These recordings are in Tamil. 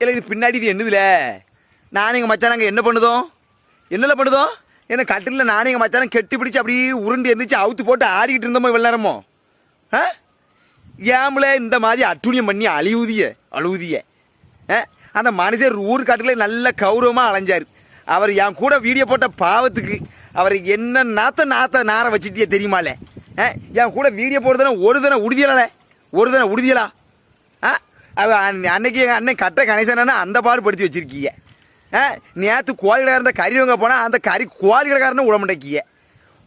இல்லை இது பின்னாடி இது என்னதுல? நானும் எங்கள் மச்சான் அங்கே என்ன பண்ணுதோம்? என்னல பண்ணுதோம்? ஏன்னா கட்டிலில் நானும் எங்கள் மச்சானம் கெட்டி பிடிச்சி அப்படியே உருண்டு எந்திரிச்சு அவுத்து போட்டு ஆடிக்கிட்டு இருந்தோமோ இவ்வளோ நேரமோ? ஆ? ஏம்ல இந்த மாதிரி அட்டுணியம் பண்ணி அழிவுதிய அழுவுதிய. ஆ? அந்த மனுஷர் ஊர் காட்டில் நல்ல கௌரவமாக அலைஞ்சார். அவர் என் கூட வீடியோ போட்ட பாவத்துக்கு அவர் என்ன நாத்த நாத்த நார வச்சுட்டியே தெரியுமாலே? ஆ? என் கூட வீடியோ போடுறதுனா ஒரு தினம் உறுதியலால. ஒரு தினம் உறுதியலா? அன்னைக்கு எங்கள் அண்ணன் கட்ட கணேசனா அந்த பாடு படுத்தி வச்சிருக்கீங்க. ஆ நேற்று கோழி இருந்த கறி வாங்க போனால் அந்த கறி கோழி கடைக்காரனை விட மாட்டேங்கிய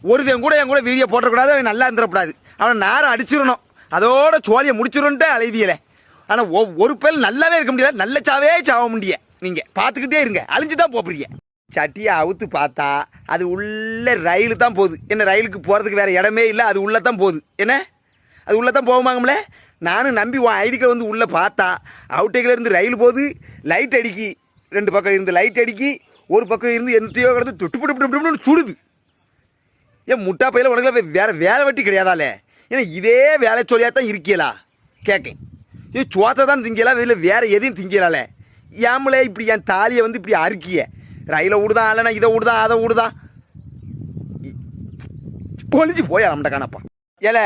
ஒருத்தன் கூட என் கூட வீடியோ போட்டக்கூடாது அவன் நல்லா இருந்துடக்கூடாது அவனை நேரம் அடிச்சிடணும். அதோட சோழியை முடிச்சிடும்ட்டு அழைவியலை ஆனால் ஒரு பேர் நல்லாவே இருக்க முடியல நல்ல சாவே சாவ முடிய நீங்கள் பார்த்துக்கிட்டே இருங்க அழிஞ்சு தான் போகிறீங்க சட்டியை அவுத்து பார்த்தா அது உள்ள ரயில் தான் போகுது. என்ன ரயிலுக்கு போகிறதுக்கு வேறு இடமே இல்லை அது உள்ளே தான் போகுது. என்ன? அது உள்ளே தான் போகுமாங்களே நானும் நம்பி உன் ஐடிக்கில் வந்து உள்ளே பார்த்தா அவுட்டேக்கில் இருந்து ரயில் போகுது லைட் அடிக்கி. ரெண்டு பக்கம் இருந்து லைட் அடிக்கி ஒரு பக்கம் இருந்து எந்தையோ கிடந்து தொட்டு புட்டு புட்டு சுடுது. ஏன் முட்டா பையில உனக்குல வேறு வேலை வெட்டி கிடையாதாலே? ஏன்னா இதே வேலை சொல்லியாக தான் இருக்கீங்களா கேட்கேன் இது சோத்தை தான் திங்கலாம் இதில் வேறு எதையும் திங்கலாலே ஏமலே இப்படி என் தாலியை வந்து இப்படி அறுக்கிய? ரயிலை விடுதான் இல்லைனா இதை விடுதான் அதை விடுதான் பொழிஞ்சு போயா நம்மட காணப்பா. ஏல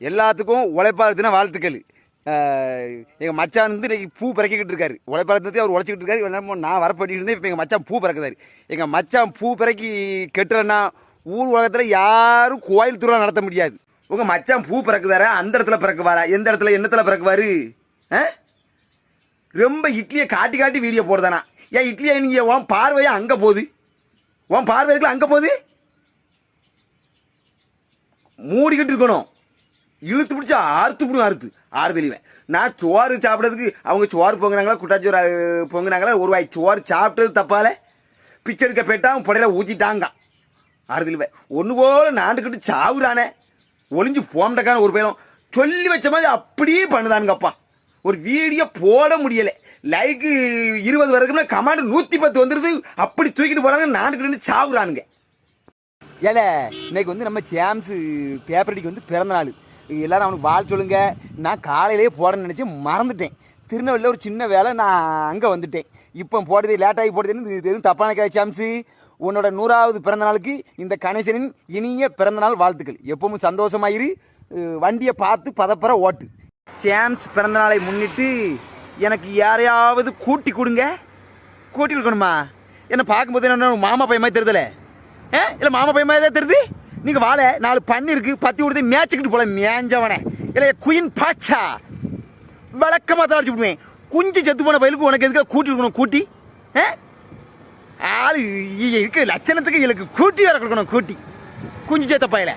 எல்லாத்துக்கும் உழைப்பாளத்தினா வாழ்த்துக்கள். எங்கள் மச்சான் வந்து இன்னைக்கு பூ பிறக்கிக்கிட்டு இருக்காரு. உழைப்பாளத்தை அவர் உழைச்சிக்கிட்டு இருக்காரு. இவ்வளவு நான் வரப்பட்டு இருந்தேன். இப்போ எங்கள் மச்சான் பூ பிறக்குதாரு எங்கள் மச்சான் பூ பிறக்கி கெட்டுறேன்னா ஊர் உலகத்தில் யாரும் கோயில் திருவிழா நடத்த முடியாது. உங்கள் மச்சான் பூ பிறக்குதாரா? அந்த இடத்துல பிறக்குவாரா? எந்த இடத்துல என்னத்தில் பிறக்குவார்? ஆ? ரொம்ப இட்லியை காட்டி காட்டி வீடியோ போடுதானா? ஏன் இட்லியை நீங்கள் உன் பார்வையாக அங்கே போகுது. உன் பார்வைக்குள்ள அங்கே போகுது? மூடிக்கிட்டு இருக்கணும். இழுத்து பிடிச்சி அறுத்து விடும் அறுத்து. ஆறு தெளிவேன் நான் சோறு சாப்பிட்றதுக்கு அவங்க சோறு பொங்குனாங்களா குட்டாச்சோறு அஹ், ஒரு வாய் சோறு சாப்பிட்டது தப்பால. பிச்சை எடுக்க போயிட்டா அவன் புடையில ஊற்றிட்டாங்க ஆறு தெளிவேன் ஒன்று போல நாண்டுக்கிட்டு சாவுறானே. ஒளிஞ்சு போண்டக்கான ஒரு பையனும் சொல்லி வச்ச மாதிரி அப்படியே பண்ணுதானுங்கப்பா. ஒரு வீடியோ போட முடியலை. லைக்கு இருபது வரைக்கும்னா கமாண்டு நூற்றி பத்து வந்துடுது அப்படி தூக்கிட்டு போகிறாங்க நாண்டுக்கிட்டு சாவுறானுங்க. ஏல இன்னைக்கு வந்து நம்ம ஜேம்ஸு பேப்பரடிக்கு வந்து பிறந்த நாள். எல்லாரும் அவனுக்கு வாழ் சொல்லுங்க. நான் காலையிலேயே போடணும்னு நினச்சி மறந்துட்டேன். திருநெல்வேலியில் ஒரு சின்ன வேலை நான் அங்கே வந்துட்டேன். இப்போ போடுறது லேட்டாகி போடுறதுன்னு எதுவும் தப்பான கதை சாம்ஸு உன்னோட நூறாவது பிறந்த நாளுக்கு இந்த கணேசனின் இனிய பிறந்த நாள் வாழ்த்துக்கள். எப்பவும் சந்தோஷமாயிரு வண்டியை பார்த்து பதப்பற ஓட்டு. சாம்ஸ் பிறந்த நாளை முன்னிட்டு எனக்கு யாரையாவது கூட்டி கொடுங்க. கூட்டி கொடுக்கணுமா? என்னை பார்க்கும்போது என்ன மாமா பையன் மாதிரி தெரிதல. ஏ இல்லை மாமா பையன் மாதிரி தான் தெரியுது? நீங்கள் வாழ நாலு பண்ணு இருக்கு பத்தி கொடுத்து மேய்ச்சிக்கிட்டு போல மேஞ்சவனே இல்லை குயின் பாச்சா விளக்கமாக தான் அடிச்சு விடுவேன். குஞ்சு செத்து போன பயிலுக்கு உனக்கு எதுக்காக கூட்டி இருக்கணும் கூட்டி? ஏ? ஆளு இ- இருக்க லட்சணத்துக்கு இவளுக்கு கூட்டி வேற கொடுக்கணும் கூட்டி. குஞ்சு செத்த பயலை